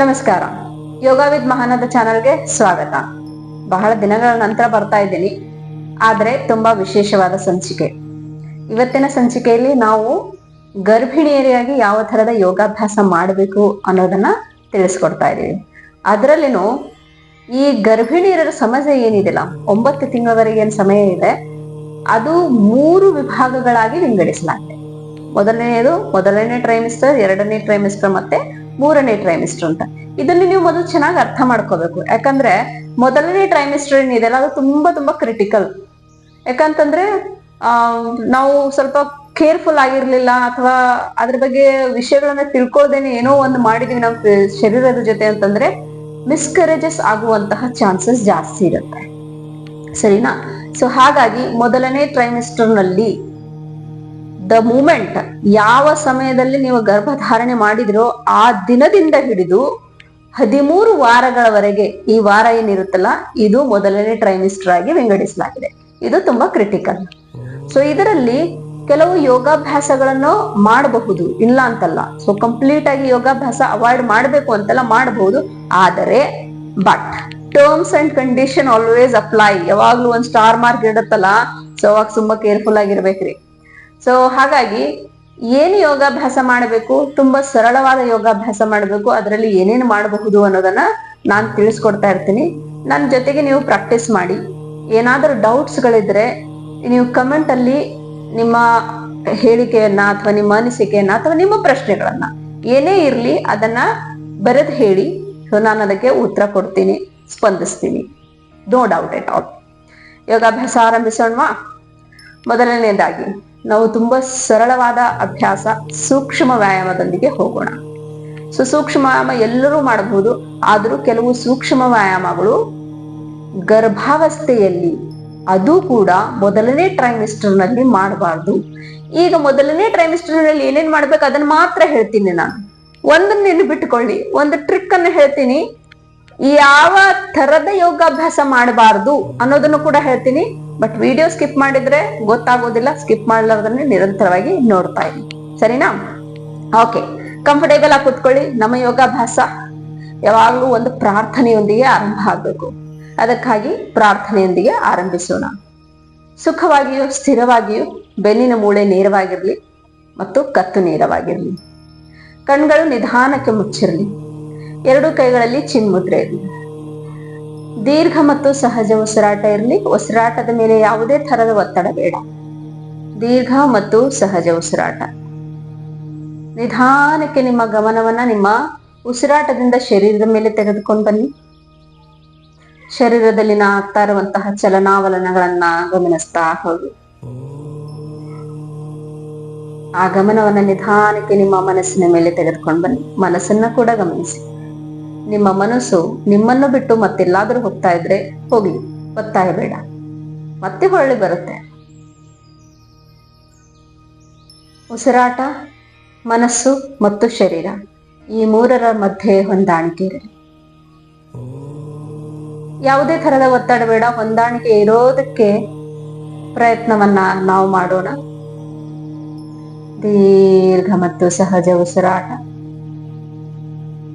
ನಮಸ್ಕಾರ. ಯೋಗ ವಿದ್ ಮಹಾನದ ಚಾನಲ್ಗೆ ಸ್ವಾಗತ. ಬಹಳ ದಿನಗಳ ನಂತರ ಬರ್ತಾ ಇದ್ದೀನಿ. ಆದರೆ ತುಂಬಾ ವಿಶೇಷವಾದ ಸಂಚಿಕೆ. ಇವತ್ತಿನ ಸಂಚಿಕೆಯಲ್ಲಿ ನಾವು ಗರ್ಭಿಣಿಯರಿಗಾಗಿ ಯಾವ ಥರದ ಯೋಗಾಭ್ಯಾಸ ಮಾಡಬೇಕು ಅನ್ನೋದನ್ನ ತಿಳಿಸ್ಕೊಡ್ತಾ ಇದ್ದೀವಿ. ಅದರಲ್ಲಿನೂ ಈ ಗರ್ಭಿಣಿಯರ ಸಮಸ್ಯೆ ಏನಿದೆಯಲ್ಲ ಒಂಬತ್ತು ತಿಂಗಳವರೆಗೆ ಏನು ಸಮಯ ಇದೆ, ಅದು ಮೂರು ವಿಭಾಗಗಳಾಗಿ ವಿಂಗಡಿಸಲಾಗಿದೆ. ಮೊದಲನೆಯದು, ಮೊದಲನೇ ಟ್ರೈಮಿಸ್ಟರ್ ಎರಡನೇ ಟ್ರೈಮಿಸ್ಟರ್ ಮತ್ತೆ ಮೂರನೇ ಟ್ರೈಮಿಸ್ಟರ್ ಅಂತ. ಇದನ್ನ ನೀವು ಮೊದಲು ಚೆನ್ನಾಗಿ ಅರ್ಥ ಮಾಡ್ಕೋಬೇಕು. ಯಾಕಂದ್ರೆ ಮೊದಲನೇ ಟ್ರೈಮಿಸ್ಟರ್ ಏನಿದೆಯಲ್ಲ ಅದು ತುಂಬಾ ತುಂಬಾ ಕ್ರಿಟಿಕಲ್ ಯಾಕಂತಂದ್ರೆ, ಆ, ನಾವು ಸ್ವಲ್ಪ ಕೇರ್ಫುಲ್ ಆಗಿರ್ಲಿಲ್ಲ ಅಥವಾ ಅದ್ರ ಬಗ್ಗೆ ವಿಷಯಗಳನ್ನ ತಿಳ್ಕೊಳ್ದೇನೆ ಏನೋ ಒಂದು ಮಾಡಿದೀವಿ ನಮ್ಮ ಶರೀರದ ಜೊತೆ ಅಂತಂದ್ರೆ ಮಿಸ್ಕರೇಜಸ್ ಆಗುವಂತಹ ಚಾನ್ಸಸ್ ಜಾಸ್ತಿ ಇರುತ್ತೆ. ಸರಿನಾ? ಸೊ ಹಾಗಾಗಿ ಮೊದಲನೇ ಟ್ರೈಮಿಸ್ಟರ್ನಲ್ಲಿ ದ ಮೂಮೆಂಟ್ ಯಾವ ಸಮಯದಲ್ಲಿ ನೀವು ಗರ್ಭಧಾರಣೆ ಮಾಡಿದ್ರೋ ಆ ದಿನದಿಂದ ಹಿಡಿದು ಹದಿಮೂರು ವಾರಗಳವರೆಗೆ ಈ ವಾರ ಏನಿರುತ್ತಲ್ಲ, ಇದು ಮೊದಲನೇ ಟ್ರೈಮಿಸ್ಟರ್ ಆಗಿ ವಿಂಗಡಿಸಲಾಗಿದೆ. ಇದು ತುಂಬಾ ಕ್ರಿಟಿಕಲ್ ಸೊ ಇದರಲ್ಲಿ ಕೆಲವು ಯೋಗಾಭ್ಯಾಸಗಳನ್ನು ಮಾಡಬಹುದು. ಇಲ್ಲ ಅಂತಲ್ಲ. ಸೊ ಕಂಪ್ಲೀಟ್ ಆಗಿ ಯೋಗಾಭ್ಯಾಸ ಅವಾಯ್ಡ್ ಮಾಡಬೇಕು ಅಂತೆಲ್ಲ ಮಾಡಬಹುದು. ಆದರೆ but terms and condition always apply ಯಾವಾಗ್ಲೂ ಒಂದ್ ಸ್ಟಾರ್ ಮಾರ್ಕ್ ಇರುತ್ತಲ್ಲ ಸೊ ಅವಾಗ ತುಂಬಾ ಕೇರ್ಫುಲ್ ಆಗಿರ್ಬೇಕ್ರಿ. ಸೊ ಹಾಗಾಗಿ ಏನು ಯೋಗಾಭ್ಯಾಸ ಮಾಡಬೇಕು? ತುಂಬಾ ಸರಳವಾದ ಯೋಗಾಭ್ಯಾಸ ಮಾಡಬೇಕು. ಅದರಲ್ಲಿ ಏನೇನು ಮಾಡಬಹುದು ಅನ್ನೋದನ್ನ ನಾನು ತಿಳಿಸ್ಕೊಡ್ತಾ ಇರ್ತೀನಿ. ನನ್ನ ಜೊತೆಗೆ ನೀವು ಪ್ರಾಕ್ಟೀಸ್ ಮಾಡಿ. ಏನಾದರೂ ಡೌಟ್ಸ್ಗಳಿದ್ರೆ ನೀವು ಕಮೆಂಟ್ ಅಲ್ಲಿ ನಿಮ್ಮ ಹೇಳಿಕೆಯನ್ನ ಅಥವಾ ನಿಮ್ಮ ಅನಿಸಿಕೆಯನ್ನ ಅಥವಾ ನಿಮ್ಮ ಪ್ರಶ್ನೆಗಳನ್ನ ಏನೇ ಇರ್ಲಿ ಅದನ್ನ ಬರೆದು ಹೇಳಿ. ಸೊ ನಾನು ಅದಕ್ಕೆ ಉತ್ತರ ಕೊಡ್ತೀನಿ, ಸ್ಪಂದಿಸ್ತೀನಿ. ನೋ ಡೌಟ್ ಎಟ್ ಆಲ್ ಯೋಗಾಭ್ಯಾಸ ಆರಂಭಿಸೋಣವಾ? ಮೊದಲನೇದಾಗಿ ನಾವು ತುಂಬಾ ಸರಳವಾದ ಅಭ್ಯಾಸ ಸೂಕ್ಷ್ಮ ವ್ಯಾಯಾಮದೊಂದಿಗೆ ಹೋಗೋಣ. ಸೊ ಸೂಕ್ಷ್ಮ ವ್ಯಾಯಾಮ ಎಲ್ಲರೂ ಮಾಡಬಹುದು, ಆದರೂ ಕೆಲವು ಸೂಕ್ಷ್ಮ ವ್ಯಾಯಾಮಗಳು ಗರ್ಭಾವಸ್ಥೆಯಲ್ಲಿ ಅದು ಕೂಡ ಮೊದಲನೇ ಟ್ರೈಮಿಸ್ಟರ್ನಲ್ಲಿ ಮಾಡಬಾರ್ದು. ಈಗ ಮೊದಲನೇ ಟ್ರೈಮಿಸ್ಟರ್ನಲ್ಲಿ ಏನೇನ್ ಮಾಡ್ಬೇಕು ಅದನ್ನ ಮಾತ್ರ ಹೇಳ್ತೀನಿ ನಾನು. ಒಂದನ್ನ ಬಿಟ್ಟುಕೊಳ್ಳಿ ಒಂದು ಟ್ರಿಕ್ ಅನ್ನು ಹೇಳ್ತೀನಿ. ಯಾವ ತರದ ಯೋಗಾಭ್ಯಾಸ ಮಾಡಬಾರ್ದು ಅನ್ನೋದನ್ನು ಕೂಡ ಹೇಳ್ತೀನಿ. ಬಟ್ ವಿಡಿಯೋ ಸ್ಕಿಪ್ ಮಾಡಿದ್ರೆ ಗೊತ್ತಾಗೋದಿಲ್ಲ ಸ್ಕಿಪ್ ಮಾಡ್ಲಾರ್ದನ್ನೇ ನಿರಂತರವಾಗಿ ನೋಡ್ತಾ ಇರಿ ಸರಿನಾ? ಓಕೆ ಕಂಫರ್ಟೇಬಲ್ ಆಗಿ ಕೂತ್ಕೊಳ್ಳಿ. ನಮ್ಮ ಯೋಗಾಭ್ಯಾಸ ಯಾವಾಗಲೂ ಒಂದು ಪ್ರಾರ್ಥನೆಯೊಂದಿಗೆ ಆರಂಭ ಆಗಬೇಕು. ಅದಕ್ಕಾಗಿ ಪ್ರಾರ್ಥನೆಯೊಂದಿಗೆ ಆರಂಭಿಸೋಣ. ಸುಖವಾಗಿಯೂ, ಸ್ಥಿರವಾಗಿಯೂ ಬೆನ್ನಿನ ಮೂಳೆ ನೇರವಾಗಿರ್ಲಿ ಮತ್ತು ಕತ್ತು ನೇರವಾಗಿರ್ಲಿ. ಕಣ್ಗಳು ನಿಧಾನಕ್ಕೆ ಮುಚ್ಚಿರಲಿ. ಎರಡು ಕೈಗಳಲ್ಲಿ ಚಿನ್ಮುದ್ರೆ ಇರಲಿ. ದೀರ್ಘ ಮತ್ತು ಸಹಜ ಉಸಿರಾಟ ಇರಲಿ. ಉಸಿರಾಟದ ಮೇಲೆ ಯಾವುದೇ ತರದ ಒತ್ತಡ ಬೇಡ. ದೀರ್ಘ ಮತ್ತು ಸಹಜ ಉಸಿರಾಟ. ನಿಧಾನಕ್ಕೆ ನಿಮ್ಮ ಗಮನವನ್ನ ನಿಮ್ಮ ಉಸಿರಾಟದಿಂದ ಶರೀರದ ಮೇಲೆ ತೆಗೆದುಕೊಂಡು ಬನ್ನಿ. ಶರೀರದಲ್ಲಿನ ಆಗ್ತಾ ಇರುವಂತಹ ಚಲನಾವಲನಗಳನ್ನ ಗಮನಿಸ್ತಾ ಹೋಗಿ. ಆ ಗಮನವನ್ನ ನಿಧಾನಕ್ಕೆ ನಿಮ್ಮ ಮನಸ್ಸಿನ ಮೇಲೆ ತೆಗೆದುಕೊಂಡು ಬನ್ನಿ. ಮನಸ್ಸನ್ನ ಕೂಡ ಗಮನಿಸಿ. ನಿಮ್ಮ ಮನಸ್ಸು ನಿಮ್ಮನ್ನು ಬಿಟ್ಟು ಮತ್ತೆಲ್ಲಾದ್ರೂ ಹೋಗ್ತಾ ಇದ್ರೆ ಹೋಗ್ಲಿ, ಒತ್ತಾಯ ಬೇಡ. ಮತ್ತೆ ಹೊರಳಿ ಬರುತ್ತೆ. ಉಸಿರಾಟ, ಮನಸ್ಸು ಮತ್ತು ಶರೀರ, ಈ ಮೂರರ ಮಧ್ಯೆ ಹೊಂದಾಣಿಕೆ ಇರಲಿ. ಯಾವುದೇ ತರದ ಒತ್ತಡ ಬೇಡ, ಹೊಂದಾಣಿಕೆ ಇರೋದಕ್ಕೆ ಪ್ರಯತ್ನವನ್ನ ನಾವು ಮಾಡೋಣ. ದೀರ್ಘ ಮತ್ತು ಸಹಜ ಉಸಿರಾಟ.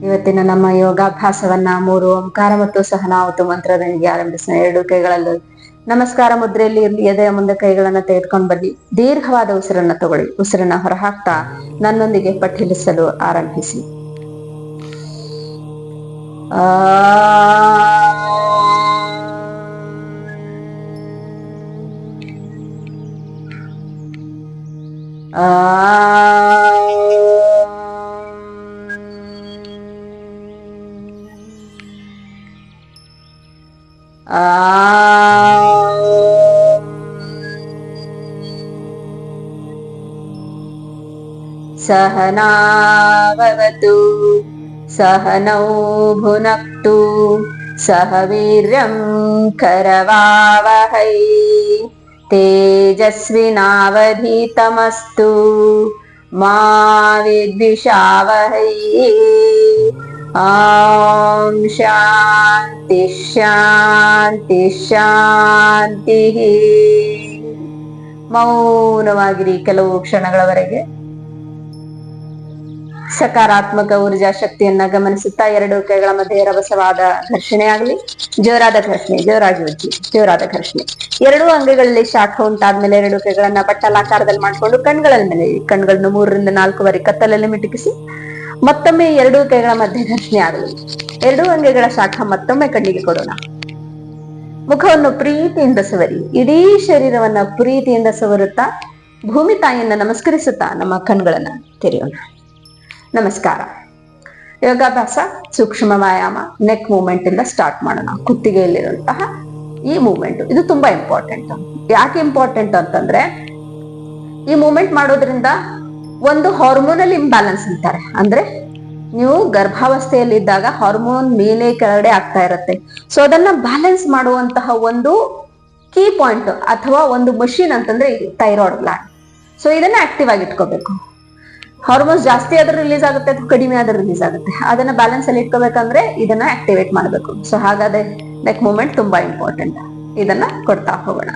ಇವತ್ತಿನ ನಮ್ಮ ಯೋಗಾಭ್ಯಾಸವನ್ನ ಮೂರು ಓಂಕಾರ ಮತ್ತು ಸಹನಾವತು ಮಂತ್ರದೊಂದಿಗೆ ಆರಂಭಿಸಿದ ಎರಡು ಕೈಗಳಲ್ಲಿ ನಮಸ್ಕಾರ ಮುದ್ರೆಯಲ್ಲಿ ಇರಲಿ, ಎದೆಯ ಮುಂದೆ ಕೈಗಳನ್ನ ತೆಗೆದುಕೊಂಡು ಬನ್ನಿ. ದೀರ್ಘವಾದ ಉಸಿರನ್ನ ತಗೊಳ್ಳಿ. ಉಸಿರನ್ನ ಹೊರಹಾಕ್ತಾ ನನ್ನೊಂದಿಗೆ ಪಠಿಲಿಸಲು ಆರಂಭಿಸಿ. ಆ सहनावतु सहनौ भुनक्तु सह वीर्यं करवावहै। तेजस्विनावधीतमस्तु मा विद्विषावहै ಆಂ ಶಾಂತಿ ಶಾಂತಿ ಶಾಂತಿ ಮೌನವಾಗಿರಿ ಕೆಲವು ಕ್ಷಣಗಳವರೆಗೆ. ಸಕಾರಾತ್ಮಕ ಊರ್ಜಾ ಶಕ್ತಿಯನ್ನ ಗಮನಿಸುತ್ತಾ ಎರಡು ಕೈಗಳ ಮಧ್ಯೆ ರಭಸವಾದ ಘರ್ಷಣೆ ಆಗಲಿ, ಜೋರಾದ ಘರ್ಷಣೆ, ಜೋರಾಗಿ ಉಜ್ಜಿ, ಜೋರಾದ ಘರ್ಷಣೆ. ಎರಡೂ ಅಂಗಗಳಲ್ಲಿ ಶಾಖ ಉಂಟಾದ್ಮೇಲೆ ಎರಡು ಕೈಗಳನ್ನ ಪಟ್ಟಲಾಕಾರದಲ್ಲಿ ಮಾಡಿಕೊಂಡು ಕಣ್ಗಳ ಮೇಲೆ, ಕಣ್ಗಳನ್ನು ಮೂರರಿಂದ ನಾಲ್ಕುವರೆ ಕತ್ತಲಲ್ಲಿ ಮಿಟುಕಿಸಿ ಮತ್ತೊಮ್ಮೆ ಎರಡೂ ಕೈಗಳ ಮಧ್ಯೆ ಘರ್ಷಣೆ ಆಗಲಿ. ಎರಡೂ ಅಂಗಗಳ ಶಾಖ ಮತ್ತೊಮ್ಮೆ ಕಣ್ಣಿಗೆ ಕೊಡೋಣ. ಮುಖವನ್ನು ಪ್ರೀತಿಯಿಂದ ಸವರಿ, ಇಡೀ ಶರೀರವನ್ನ ಪ್ರೀತಿಯಿಂದ ಸವರುತ್ತಾ, ಭೂಮಿ ತಾಯಿಯನ್ನ ನಮಸ್ಕರಿಸುತ್ತಾ ನಮ್ಮ ಕಣ್ಗಳನ್ನ ತೆರೆಯೋಣ. ನಮಸ್ಕಾರ. ಯೋಗಾಭ್ಯಾಸ, ಸೂಕ್ಷ್ಮ ವ್ಯಾಯಾಮ ನೆಕ್ ಮೂವ್ಮೆಂಟ್ ಇಂದ ಸ್ಟಾರ್ಟ್ ಮಾಡೋಣ. ಕುತ್ತಿಗೆಯಲ್ಲಿರುವಂತಹ ಈ ಮೂವ್ಮೆಂಟ್ ಇದು ತುಂಬಾ ಇಂಪಾರ್ಟೆಂಟ್ ಯಾಕೆ ಇಂಪಾರ್ಟೆಂಟ್ ಅಂತಂದ್ರೆ ಈ ಮೂವ್ಮೆಂಟ್ ಮಾಡೋದ್ರಿಂದ ಒಂದು ಹಾರ್ಮೋನಲ್ ಇಂಬ್ಯಾಲೆನ್ಸ್ ಅಂತಾರೆ. ಅಂದ್ರೆ ನೀವು ಗರ್ಭಾವಸ್ಥೆಯಲ್ಲಿದ್ದಾಗ ಹಾರ್ಮೋನ್ ಮೇಲೆ ಕೆಳಗಡೆ ಆಗ್ತಾ ಇರುತ್ತೆ. ಸೊ ಅದನ್ನ ಬ್ಯಾಲೆನ್ಸ್ ಮಾಡುವಂತಹ ಒಂದು ಕೀ ಪಾಯಿಂಟ್ ಅಥವಾ ಒಂದು ಮಷಿನ್ ಅಂತಂದ್ರೆ ಥೈರಾಯ್ಡ್ ಗ್ಲಾಂಡ್ ಸೊ ಇದನ್ನ ಆಕ್ಟಿವ್ ಆಗಿ ಇಟ್ಕೋಬೇಕು. ಹಾರ್ಮೋನ್ಸ್ ಜಾಸ್ತಿ ಆದ್ರೂ ರಿಲೀಸ್ ಆಗುತ್ತೆ ಅಥವಾ ಕಡಿಮೆ ಆದ್ರೂ ರಿಲೀಸ್ ಆಗುತ್ತೆ. ಅದನ್ನ ಬ್ಯಾಲೆನ್ಸ್ ಅಲ್ಲಿ ಇಟ್ಕೋಬೇಕಂದ್ರೆ ಇದನ್ನ ಆಕ್ಟಿವೇಟ್ ಮಾಡಬೇಕು. ಸೊ ಹಾಗಾದ್ರೆ ನೆಕ್ ಮೂಮೆಂಟ್ ತುಂಬಾ ಇಂಪಾರ್ಟೆಂಟ್ ಇದನ್ನ ಕೊಡ್ತಾ ಹೋಗೋಣ.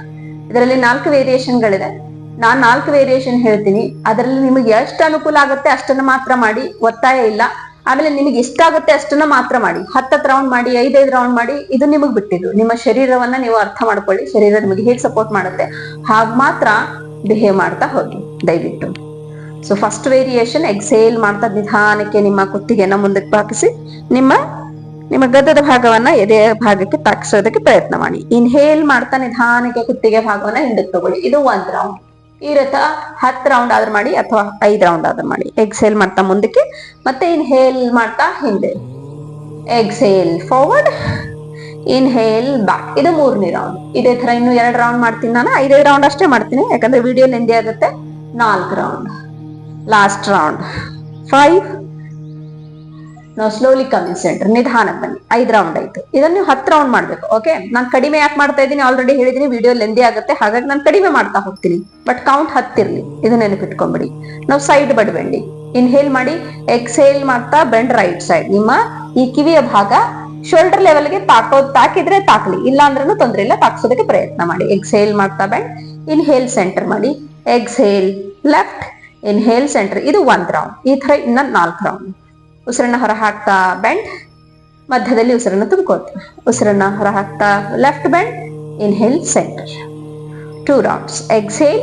ಇದರಲ್ಲಿ ನಾಲ್ಕು ವೇರಿಯೇಷನ್ಗಳಿದೆ ನಾನ್ ನಾಲ್ಕು ವೇರಿಯೇಷನ್ ಹೇಳ್ತೀನಿ. ಅದರಲ್ಲಿ ನಿಮಗೆ ಎಷ್ಟು ಅನುಕೂಲ ಆಗುತ್ತೆ ಅಷ್ಟನ್ನ ಮಾತ್ರ ಮಾಡಿ. ಒತ್ತಾಯ ಇಲ್ಲ. ಆಮೇಲೆ ನಿಮಗೆ ಎಷ್ಟಾಗುತ್ತೆ ಅಷ್ಟನ್ನ ಮಾತ್ರ ಮಾಡಿ. ಹತ್ತತ್ತು ರೌಂಡ್ ಮಾಡಿ, ಐದೈದು ರೌಂಡ್ ಮಾಡಿ, ಇದು ನಿಮಗೆ ಬಿಟ್ಟಿದ್ದು. ನಿಮ್ಮ ಶರೀರವನ್ನ ನೀವು ಅರ್ಥ ಮಾಡ್ಕೊಳ್ಳಿ. ಶರೀರ ನಿಮಗೆ ಹೇಗೆ ಸಪೋರ್ಟ್ ಮಾಡುತ್ತೆ. ಹಾಗ್ ಮಾತ್ರ ಬಿಹೇವ್ ಮಾಡ್ತಾ ಹೋಗಿ. ದಯವಿಟ್ಟು. ಸೊ ಫಸ್ಟ್ ವೇರಿಯೇಷನ್ ಎಕ್ಸೇಲ್ ಮಾಡ್ತಾ ನಿಧಾನಕ್ಕೆ ನಿಮ್ಮ ಕುತ್ತಿಗೆನ ಮುಂದಕ್ಕೆ ಹಾಕಿಸಿ ನಿಮ್ಮ ನಿಮ್ಮ ಗದ್ದದ ಭಾಗವನ್ನ ಎದೆ ಭಾಗಕ್ಕೆ ತಾಕಿಸೋದಕ್ಕೆ ಪ್ರಯತ್ನ ಮಾಡಿ. ಇನ್ಹೇಲ್ ಮಾಡ್ತಾ ನಿಧಾನಕ್ಕೆ ಕುತ್ತಿಗೆ ಭಾಗವನ್ನ ಹಿಂದಕ್ಕೆ ತಗೊಳ್ಳಿ. ಇದು ಒಂದ್ ರೌಂಡ್ ಈ ರಥ ಹತ್ತು ರೌಂಡ್ ಆದ್ರೂ ಮಾಡಿ ಅಥವಾ ಐದು ರೌಂಡ್ ಆದ್ರೂ ಮಾಡಿ. ಎಕ್ಸೇಲ್ ಮಾಡ್ತಾ ಮುಂದಕ್ಕೆ, ಮತ್ತೆ ಇನ್ಹೇಲ್ ಮಾಡ್ತಾ ಹಿಂದೆ. ಎಕ್ಸೇಲ್ ಫಾರ್ವರ್ಡ್ ಇನ್ಹೇಲ್ ಬ್ಯಾಕ್ ಇದು ಮೂರನೇ ರೌಂಡ್ ಇದೇ ತರ ಇನ್ನು ಎರಡು ರೌಂಡ್ ಮಾಡ್ತೀನಿ ನಾನು. ಐದೈದು ರೌಂಡ್ ಅಷ್ಟೇ ಮಾಡ್ತೀನಿ, ಯಾಕಂದ್ರೆ ವಿಡಿಯೋ ಲೆಂದಿ ಆಗುತ್ತೆ. ನಾಲ್ಕು ರೌಂಡ್ ಲಾಸ್ಟ್ ರೌಂಡ್ ಫೈವ್ ನಾವು ಸ್ಲೋಲಿ ಕಮಿಂಗ್ ಸೆಂಟರ್ ನಿಧಾನಕ್ಕೆ ಬನ್ನಿ. ಐದ್ ರೌಂಡ್ ಆಯ್ತು. ಇದನ್ನ ನೀವು ಹತ್ತು ರೌಂಡ್ ಮಾಡ್ಬೇಕು ಓಕೆ ನಾನು ಕಡಿಮೆ ಯಾಕೆ ಮಾಡ್ತಾ ಇದ್ದೀನಿ? ಆಲ್ರೆಡಿ ಹೇಳಿದೀನಿ ವಿಡಿಯೋ ಲೆಂದಿ ಆಗುತ್ತೆ. ಹಾಗಾಗಿ ನಾನು ಕಡಿಮೆ ಮಾಡ್ತಾ ಹೋಗ್ತೀನಿ. ಬಟ್ ಕೌಂಟ್ ಹತ್ತಿರ್ಲಿ ಇದು ನೆನಪಿಟ್ಕೊಂಬಿಡಿ. ನಾವು ಸೈಡ್ ಬಡಬೇಡಿ ಇನ್ಹೇಲ್ ಮಾಡಿ ಎಕ್ಸೇಲ್ ಮಾಡ್ತಾ ಬೆಂಡ್ ರೈಟ್ ಸೈಡ್ ನಿಮ್ಮ ಈ ಕಿವಿಯ ಭಾಗ ಶೋಲ್ಡರ್ ಲೆವೆಲ್ಗೆ ತಾಕೋ, ತಾಕಿದ್ರೆ ತಾಕ್ಲಿ. ಇಲ್ಲ ಅಂದ್ರೂ ತೊಂದರೆ ಇಲ್ಲ. ತಾಕ್ಸೋದಕ್ಕೆ ಪ್ರಯತ್ನ ಮಾಡಿ. ಎಕ್ಸೇಲ್ ಮಾಡ್ತಾ ಬೆಂಡ್ ಇನ್ಹೇಲ್ ಸೆಂಟರ್ ಮಾಡಿ. ಎಕ್ಸೇಲ್ ಲೆಫ್ಟ್ ಇನ್ಹೇಲ್ ಸೆಂಟರ್ ಇದು ಒಂದ್ ರೌಂಡ್ ಈ ತರ ಇನ್ನೊಂದು ನಾಲ್ಕು ರೌಂಡ್ ಉಸಿರನ್ನ ಹೊರ ಹಾಕ್ತಾ ಬೆಂಡ್ ಮಧ್ಯದಲ್ಲಿ ಉಸಿರನ್ನ ತುಂಬ್ಕೋತ ಉಸಿರನ್ನ ಹೊರ ಹಾಕ್ತಾ left bend inhale centre two rounds exhale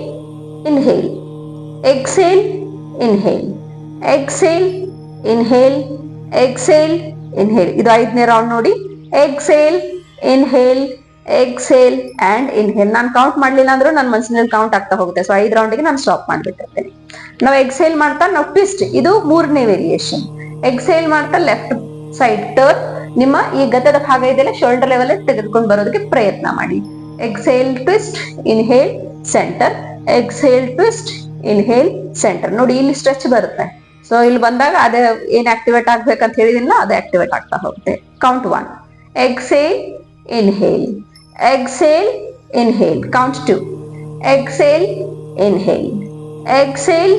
inhale exhale inhale exhale inhale exhale inhale ಇದು ಐದನೇ ರೌಂಡ್ ನೋಡಿ. Exhale inhale exhale and inhale ನಾನು ಕೌಂಟ್ ಮಾಡಲಿಲ್ಲ ಅಂದ್ರೂ ನನ್ನ ಮನಸ್ಸಿನಲ್ಲಿ ಕೌಂಟ್ ಆಗ್ತಾ ಹೋಗುತ್ತೆ. ಸೊ ಐದು ರೌಂಡಿಗೆ ನಾನು ಸ್ಟಾಪ್ ಮಾಡ್ಬಿಟ್ಟಿರ್ತೇನೆ. ನಾವು ಎಕ್ಸೇಲ್ ಮಾಡ್ತಾ, ನಾವು ಟ್ವಿಸ್ಟ್ ಇದು ಮೂರನೇ ವೇರಿಯೇಷನ್ ಎಕ್ಸೇಲ್ ಮಾಡ್ತಾ ಲೆಫ್ಟ್ ಸೈಡ್ ಟರ್ನ್ ನಿಮ್ಮ ಈ ಗದ್ದದ ಭಾಗ ಇದೆಲ್ಲ ಶೋಲ್ಡರ್ ಲೆವೆಲ್ ತೆಗೆದುಕೊಂಡು ಬರೋದಕ್ಕೆ ಪ್ರಯತ್ನ ಮಾಡಿ. Exhale twist inhale centre exhale twist inhale centre ನೋಡಿ, ಇಲ್ಲಿ ಸ್ಟ್ರೆಚ್ ಬರುತ್ತೆ. ಸೊ ಇಲ್ಲಿ ಬಂದಾಗ ಅದೇ ಏನ್ ಆಕ್ಟಿವೇಟ್ ಆಗ್ಬೇಕಂತ ಹೇಳಿದಿಲ್ಲ ಅದು ಆಕ್ಟಿವೇಟ್ ಆಗ್ತಾ ಹೋಗುತ್ತೆ. Count one exhale inhale exhale inhale count two exhale inhale exhale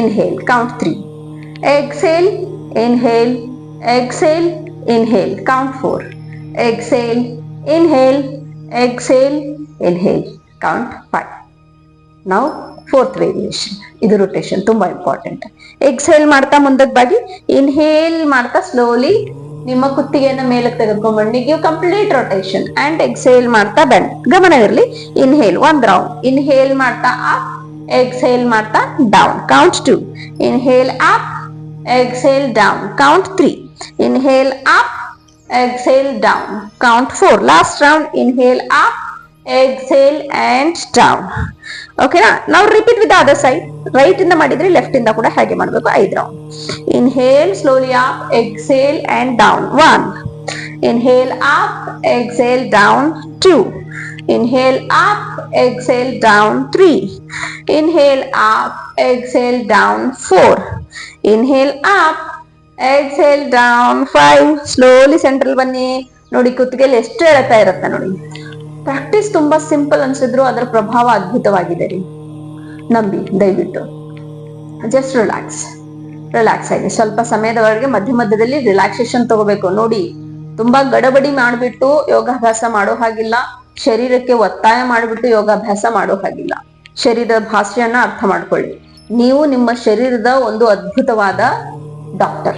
inhale count three exhale inhale, exhale, inhale. Count 4 exhale, inhale exhale, inhale. Count 5 now fourth variation ಇದು ರೊಟೇಷನ್ ತುಂಬಾ ಇಂಪಾರ್ಟೆಂಟ್ ಎಕ್ಸೇಲ್ ಮಾಡ್ತಾ ಮುಂದಕ್ಕೆ ಬಾಗಿ. Inhale ಮಾಡ್ತಾ slowly ನಿಮ್ಮ ಕುತ್ತಿಗೆಯನ್ನ ಮೇಲಕ್ಕೆ ತೆಗೆದುಕೊಂಡ್ಬಂಡಿ give complete rotation and exhale ಮಾಡ್ತಾ ಬೆಂಡ್ ಗಮನವಿರಲಿ ಇನ್ಹೇಲ್ ಒಂದ್ ರೌಂಡ್ ಇನ್ಹೇಲ್ ಮಾಡ್ತಾ ಅಪ್ ಎಕ್ಸೇಲ್ ಮಾಡ್ತಾ down count two inhale up exhale down. Count 3 inhale up. Exhale down. Count 4 last round. Inhale up. Exhale and down. ಓಕೆನಾ ನಾವು repeat with other side right ಇಂದ ಮಾಡಿದ್ರೆ left ಇಂದ ಕೂಡ ಹಾಗೆ ಮಾಡಬೇಕು. ಐದು round inhale slowly up exhale and down one inhale up exhale down two inhale up, exhale down three Inhale up, exhale down four inhale up exhale down five slowly central ಬನ್ನಿ. ನೋಡಿ ಕುತ್ತಿಗೆಯಲ್ಲಿ ಎಷ್ಟು ಎಳತಾ ಇರುತ್ತೆ ನೋಡಿ. ಪ್ರಾಕ್ಟೀಸ್ ತುಂಬಾ simple ಅನ್ಸಿದ್ರು ಅದರ ಪ್ರಭಾವ ಅದ್ಭುತವಾಗಿದೆ ರೀ. ನಂಬಿ ದಯವಿಟ್ಟು. ಜಸ್ಟ್ ರಿಲ್ಯಾಕ್ಸ್ ರಿಲ್ಯಾಕ್ಸ್ ಆಗಿ. ಸ್ವಲ್ಪ ಸಮಯದವರೆಗೆ ಮಧ್ಯ ಮಧ್ಯದಲ್ಲಿ ರಿಲ್ಯಾಕ್ಸೇಷನ್ ತಗೋಬೇಕು. ನೋಡಿ ತುಂಬಾ ಗಡಬಡಿ ಮಾಡಿಬಿಟ್ಟು ಯೋಗಾಭ್ಯಾಸ ಮಾಡೋ ಹಾಗಿಲ್ಲ. ಶರೀರಕ್ಕೆ ಒತ್ತಾಯ ಮಾಡಿಬಿಟ್ಟು ಯೋಗಾಭ್ಯಾಸ ಮಾಡೋ ಹಾಗಿಲ್ಲ. ಶರೀರದ ಭಾಷೆಯನ್ನ ಅರ್ಥ ಮಾಡ್ಕೊಳ್ಳಿ. ನೀವು ನಿಮ್ಮ ಶರೀರದ ಒಂದು ಅದ್ಭುತವಾದ ಡಾಕ್ಟರ್.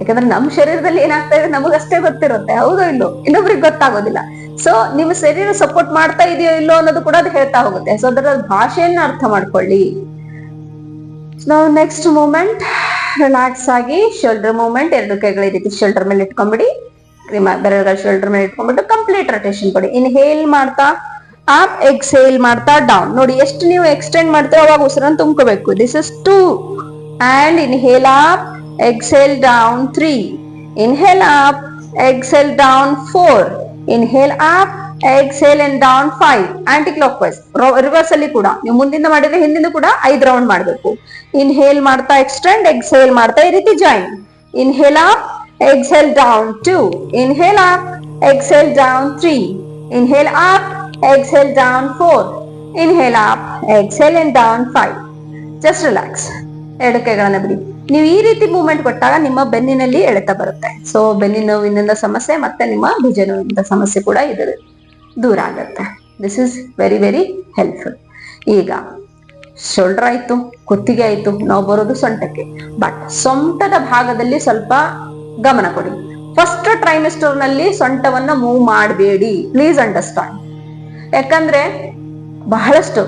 ಯಾಕಂದ್ರೆ ನಮ್ಮ ಶರೀರದಲ್ಲಿ ಏನಾಗ್ತಾ ಇದೆ ನಮಗಷ್ಟೇ ಗೊತ್ತಿರುತ್ತೆ. ಹೌದೋ ಇಲ್ಲೋ? ಇನ್ನೊಬ್ರಿಗೆ ಗೊತ್ತಾಗೋದಿಲ್ಲ. ಸೊ ನಿಮ್ಮ ಶರೀರ ಸಪೋರ್ಟ್ ಮಾಡ್ತಾ ಇದೆಯೋ ಇಲ್ಲೋ ಅನ್ನೋದು ಕೂಡ ಅದು ಹೇಳ್ತಾ ಹೋಗುತ್ತೆ. ಸೊ ಅದರ ಭಾಷೆಯನ್ನ ಅರ್ಥ ಮಾಡ್ಕೊಳ್ಳಿ. ನಾವು ನೆಕ್ಸ್ಟ್ ಮೂಮೆಂಟ್ ರಿಲ್ಯಾಕ್ಸ್ ಆಗಿ ಶೋಲ್ಡರ್ ಮೂಮೆಂಟ್ ಎರಡು ಕೈಗಳ ರೀತಿ ಶೋಲ್ಡರ್ ಮೇಲೆ ಇಟ್ಕೊಂಡ್ಬಿಡಿ ಬೆರಳುಗಳ ಶೋಲ್ಡರ್ ಮೇಲೆ ಇಟ್ಕೊಂಡ್ಬಿಟ್ಟು ಕಂಪ್ಲೀಟ್ ರೊಟೇಷನ್ ಕೊಡಿ. ಇನ್ಹೇಲ್ ಮಾಡ್ತಾ ಅಪ್ ಎಕ್ಸೇಲ್ ಮಾಡ್ತಾ ಡೌನ್ ನೋಡಿ, ಎಷ್ಟು ನೀವು ಎಕ್ಸ್ಟೆಂಡ್ ಮಾಡ್ತೀರೋ ಅವಾಗ ಉಸಿರನ್ನು ತುಂಬ್ಕೋಬೇಕು. This is two and inhale up exhale down three inhale up exhale down four inhale up exhale and down five anticlockwise reverse ಅಲ್ಲಿ ಕೂಡ. ನೀವು ಮುಂದಿಂದ ಮಾಡಿದ್ರೆ ಹಿಂದಿಂದ ಕೂಡ ಐದ್ ರೌಂಡ್ ಮಾಡಬೇಕು. ಇನ್ಹೇಲ್ ಮಾಡ್ತಾ ಎಕ್ಸ್ಟೆಂಡ್ ಎಕ್ಸೇಲ್ ಮಾಡ್ತಾ ಈ ರೀತಿ join inhale up exhale down two Inhale up. Exhale down three Inhale up. Exhale down four inhale up exhale and down five just relax ಎಡಕೆಗಳನ್ನು ಬಿಡಿ. ನೀವು ಈ ರೀತಿ ಮೂವ್ಮೆಂಟ್ ಕೊಟ್ಟಾಗ ನಿಮ್ಮ ಬೆನ್ನಿನಲ್ಲಿ ಎಳೆತ ಬರುತ್ತೆ. ಸೊ ಬೆನ್ನಿನ ನೋವಿನಿಂದ ಸಮಸ್ಯೆ ಮತ್ತೆ ನಿಮ್ಮ ಭುಜ ನೋವಿನಿಂದ ಸಮಸ್ಯೆ ಕೂಡ ಇದು ದೂರ ಆಗುತ್ತೆ. This is very very helpful ಈಗ ಶೋಲ್ಡರ್ ಆಯ್ತು, ಕುತ್ತಿಗೆ ಆಯ್ತು. ನಾವು ಬರೋದು ಸೊಂಟಕ್ಕೆ. ಬಟ್ ಸೊಂಟದ ಭಾಗದಲ್ಲಿ ಸ್ವಲ್ಪ ಗಮನ ಕೊಡಿ. ಫಸ್ಟ್ ಟ್ರೈಮಿಸ್ಟರ್ನಲ್ಲಿ ಸೊಂಟವನ್ನ ಮೂವ್ ಮಾಡಬೇಡಿ. ಪ್ಲೀಸ್ ಅಂಡರ್ಸ್ಟ್ಯಾಂಡ್ ಯಾಕಂದ್ರೆ ಬಹಳಷ್ಟು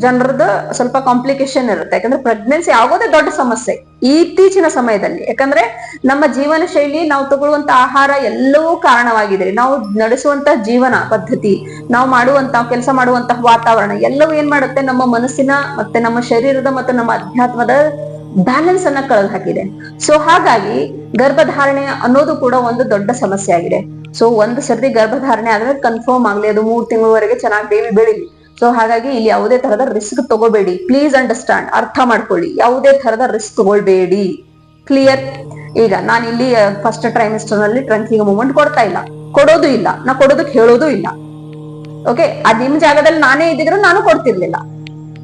ಜನರದ ಸ್ವಲ್ಪ ಕಾಂಪ್ಲಿಕೇಶನ್ ಇರುತ್ತೆ. ಯಾಕಂದ್ರೆ ಪ್ರೆಗ್ನೆನ್ಸಿ ಆಗೋದೇ ದೊಡ್ಡ ಸಮಸ್ಯೆ ಇತ್ತೀಚಿನ ಸಮಯದಲ್ಲಿ. ಯಾಕಂದ್ರೆ ನಮ್ಮ ಜೀವನ ಶೈಲಿ ನಾವು ತಗೊಳ್ಳುವಂತ ಆಹಾರ ಎಲ್ಲವೂ ಕಾರಣವಾಗಿದೆ ನಾವು ನಡೆಸುವಂತ ಜೀವನ ಪದ್ಧತಿ, ನಾವು ಮಾಡುವಂತ, ಕೆಲಸ ಮಾಡುವಂತಹ ವಾತಾವರಣ ಎಲ್ಲವೂ ಏನ್ ಮಾಡುತ್ತೆ? ನಮ್ಮ ಮನಸ್ಸಿನ ಮತ್ತೆ ನಮ್ಮ ಶರೀರದ ಮತ್ತೆ ನಮ್ಮ ಅಧ್ಯಾತ್ಮದ ಬ್ಯಾಲೆನ್ಸ್ ಅನ್ನ ಕಳೆದು ಹಾಕಿದೆ. ಸೊ ಹಾಗಾಗಿ ಗರ್ಭಧಾರಣೆ ಅನ್ನೋದು ಕೂಡ ಒಂದು ದೊಡ್ಡ ಸಮಸ್ಯೆ ಆಗಿದೆ. ಸೊ ಒಂದು ಸರ್ತಿ ಗರ್ಭಧಾರಣೆ ಆದ್ರೆ ಕನ್ಫರ್ಮ್ ಆಗ್ಲಿ, ಅದು ಮೂರ್ ತಿಂಗಳವರೆಗೆ ಚೆನ್ನಾಗಿ ಬೇಬಿ ಬೆಳಿಲಿ. ಸೊ ಹಾಗಾಗಿ ಇಲ್ಲಿ ಯಾವುದೇ ತರದ ರಿಸ್ಕ್ ತಗೋಬೇಡಿ. ಪ್ಲೀಸ್ ಅಂಡರ್ಸ್ಟ್ಯಾಂಡ್ ಅರ್ಥ ಮಾಡ್ಕೊಳ್ಳಿ. ಯಾವುದೇ ತರದ ರಿಸ್ಕ್ ತಗೊಳ್ಬೇಡಿ. ಕ್ಲಿಯರ್ ಈಗ ನಾನು ಇಲ್ಲಿ ಫಸ್ಟ್ ಟ್ರೈಮಿಸ್ಟರ್ನಲ್ಲಿ ಟ್ರಂಕಿಂಗ್ ಮೂವ್ಮೆಂಟ್ ಕೊಡ್ತಾ ಇಲ್ಲ. ಕೊಡೋದು ಇಲ್ಲ. ನಾ ಕೊಡೋದಕ್ಕೆ ಹೇಳೋದು ಇಲ್ಲ. ಓಕೆ ಅದ್ ನಿಮ್ ಜಾಗದಲ್ಲಿ ನಾನೇ ಇದ್ದಿದ್ರು ನಾನು ಕೊಡ್ತಿರ್ಲಿಲ್ಲ.